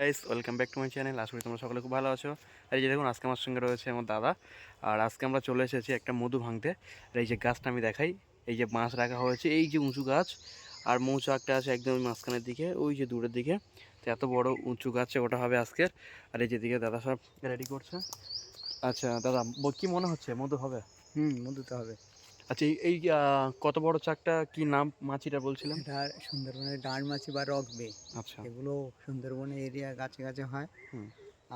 Guys welcome back to my channel আশা করি তোমরা সকলে খুব ভালো আছো। আর এই যে দেখুন, আজকে আমার সঙ্গে রয়েছে আমার দাদা। আর আজকে আমরা চলে এসেছি একটা মধু ভাঙতে। আর এই যে গাছটা আমি দেখাই। এই যে বাঁশ রাখা হয়েছে, এই যে উঁচু গাছ। আর মৌচাকটা আছে একদম মাঝখানের দিকে, ওই যে দূরের দিকে। তো এত বড় উঁচু গাছ ওটা হবে আজকের। আর এই যে দিকে দাদা সব রেডি করছে। আচ্ছা দাদা কী মনে হচ্ছে? মধু হবে? হুম মধু তো হবে। আচ্ছা এই- কত বড় চাকটা কি নাম মাছিটা বলছিলাম এটা সুন্দরবনের ডাঁড় মাছি বা রকবে আচ্ছা। এগুলো সুন্দরবনের এরিয়া গাছে গাছে হয়।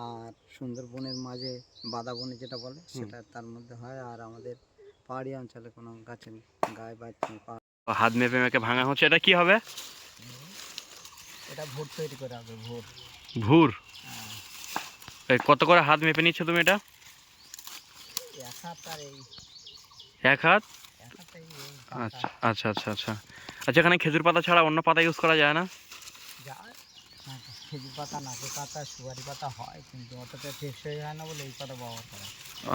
আর সুন্দরবনের মাঝে বাদা বনে যেটা বলে সেটা তার মধ্যে হয়। আর আমাদের পাহাড়ি অঞ্চলে কোনো গাছের গায়ে বা হাত মেপে মেপে ভাঙা হচ্ছে এটা কি হবে? এটা ভোর তৈরি করা হবে ভোট ভুর? হ্যাঁ। এই কত করে হাত মেপে নিচ্ছ তুমি এটা? এক হাত আর এই এক হাত? আচ্ছা আচ্ছা আচ্ছা আচ্ছা আচ্ছা। এখানে খেজুর পাতা ছাড়া অন্য পাতা ইউজ করা যায় না? হ্যাঁ, খেজুর পাতা নাকের পাতা সুপারি পাতা হয় কিন্তু অতটা টেকসই হয় না বলে এই পাতা ব্যবহার করা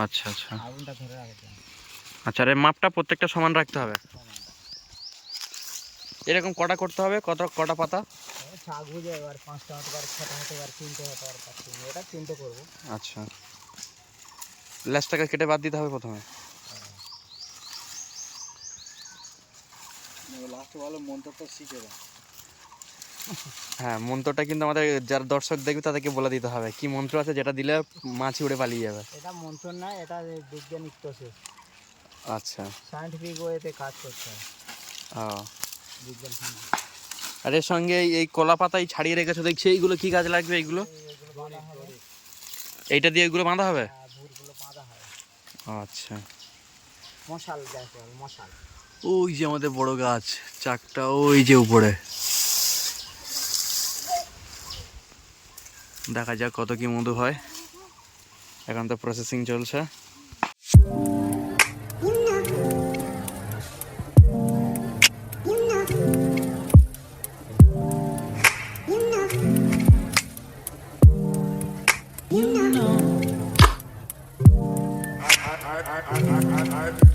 আচ্ছা আচ্ছা। আগুনটা ধরে রাখতে আচ্ছা আর মাপটা প্রত্যেকটা সমান রাখতে হবে? এরকম কটা করতে হবে? কত কটা পাতা? শাক বুঝে এবার পাঁচটা হতে পারে ছটা হতে পারে তিনটে হতে পারে পাঁচটা এটা তিনটে করব। আচ্ছা। লেসটাকে কেটে বাদ দিতে হবে প্রথমে? লাস্টে ভালো মন্ত্রটা শিখে দাও হ্যাঁ মন্ত্রটা কিন্তু আমাদের যারা দর্শক দেখবে তাদেরকে বলে দিতে হবে। কি মন্ত্র আছে যেটা দিলে মাছি উড়ে পালিয়ে যাবে? এটা মন্ত্র না এটা বৈজ্ঞানিক প্রসেস আচ্ছা। সায়েন্টিফিক ওয়েতে কাজ করতে হয়। ও। বিজ্ঞান আর এর সঙ্গে এই- কলা পাতাই ছাড়িয়ে রেখেছো দেখছি এইগুলো কি কাজ লাগবে এইগুলো এগুলো এইটা দিয়ে এগুলো বাঁধা হবে? হয় আচ্ছা। মশাল মশাল। ওই যে আমাদের বড় গাছ, চাকটা ওই যে উপরে। দেখা যাক কত কি মধু হয়। এখন তো প্রসেসিং চলছে।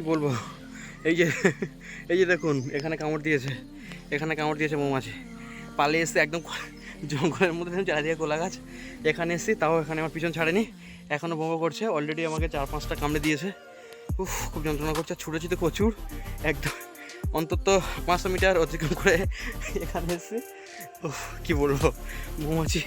কি বলব? এই যে এই যে দেখুন, এখানে কামড় দিয়েছে, এখানে কামড় দিয়েছে মৌমাছি। পালিয়ে এসে একদম জঙ্গলের মধ্যে চারিদিকে কোলা গাছ। এখানে এসেছি, তাও এখানে আমার পিছন ছাড়েনি। এখনও বোমো করছে অলরেডি আমাকে চার পাঁচটা কামড়ে দিয়েছে। উফ, খুব যন্ত্রণা করছে, ছুটেছি তো প্রচুর। একদম অন্তত পাঁচশো মিটার অতিক্রম করে এখানে এসেছি। উফ, কী বলব? মৌমাছি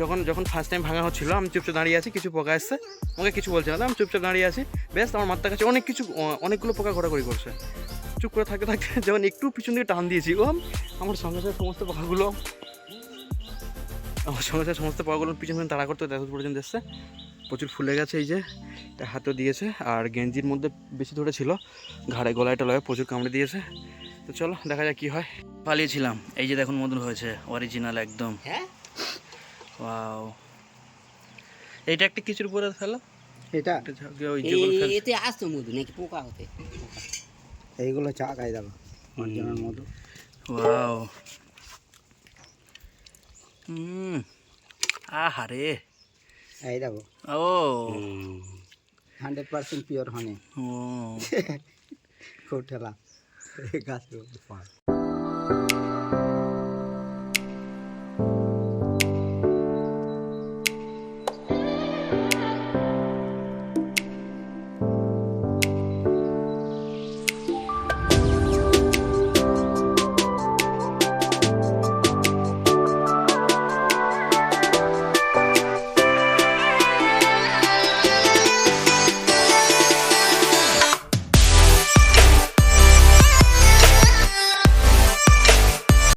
যখন যখন ফার্স্ট টাইম ভাঙা হচ্ছিল, আমি চুপচাপ দাঁড়িয়ে আছি, কিছু পোকা এসছে। আমাকে কিছু বলছে না, আমি চুপচাপ দাঁড়িয়ে আছি। বেশ, আমার মাথার কাছে অনেক কিছু অনেকগুলো পোকা ঘোরাঘুরি করছে। চুপ করে থাকতে থাকতে যখন একটু পিছন দিকে টান দিয়েছি ও আমার সঙ্গে সাথে সমস্ত পোকাগুলো, আমার সঙ্গে সাথে সমস্ত পোকাগুলো পিছন তাড়া করতে এত পর্যন্ত এসছে। প্রচুর ফুলে গেছে এই যে হাতও দিয়েছে, আর গেঞ্জির মধ্যে বেশি ধরেছিল, ঘাড়ে গলায় টলায় প্রচুর কামড়ে দিয়েছে। তো চলো, দেখা যাক কী হয়। পালিয়েছিলাম, এই যে দেখুন মধুর হয়েছে অরিজিনাল একদম। হ্যাঁ? ওয়াও এইটা একটা কিছুর উপরে ফেলো? এটা? ওই এতে আসতো মধু নাকি পোকা হতে? এইগুলো চা খাই দাও। অরিজিনাল মধু। ওয়াও হুম। আহারে। এই দেখো। ও। হান্ড্রেড পার্সেন্ট পিওর হানি ও খুব ঠেলা। পাওয়া